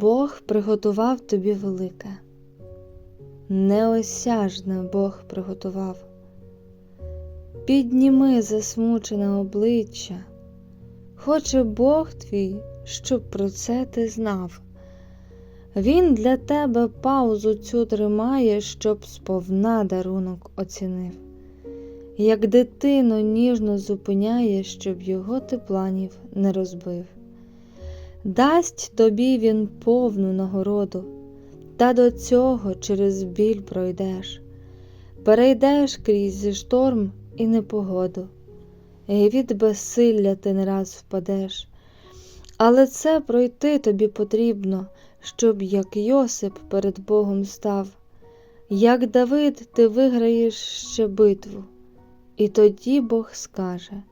Бог приготував тобі велике, неосяжне Бог приготував. Підніми засмучене обличчя, хоче Бог твій, щоб про це ти знав. Він для тебе паузу цю тримає, щоб сповна дарунок оцінив, як дитину ніжно зупиняє, щоб його ти планів не розбив. Дасть тобі він повну нагороду, та до цього через біль пройдеш, перейдеш крізь шторм і непогоду, і від безсилля ти не раз впадеш. Але це пройти тобі потрібно, щоб як Йосип перед Богом став, як Давид ти виграєш ще битву, і тоді Бог скаже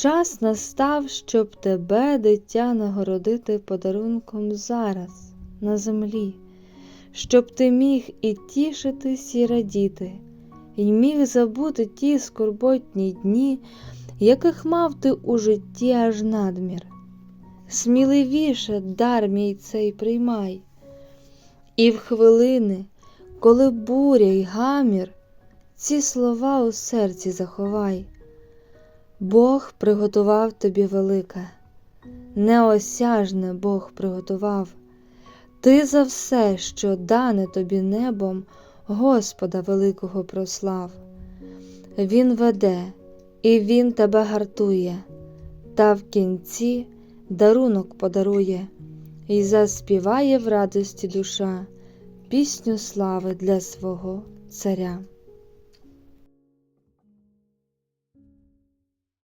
Час настав, щоб тебе, дитя, нагородити подарунком зараз, на землі, щоб ти міг і тішитись, і радіти, і міг забути ті скорботні дні, яких мав ти у житті аж надмір. Сміливіше дар мій цей приймай, і в хвилини, коли буря й гамір, ці слова у серці заховай. Бог приготував тобі велике, неосяжне Бог приготував. Ти за все, що дане тобі небом, Господа великого прослав. Він веде, і Він тебе гартує, та в кінці дарунок подарує, І заспіває в радості душа пісню слави для свого царя.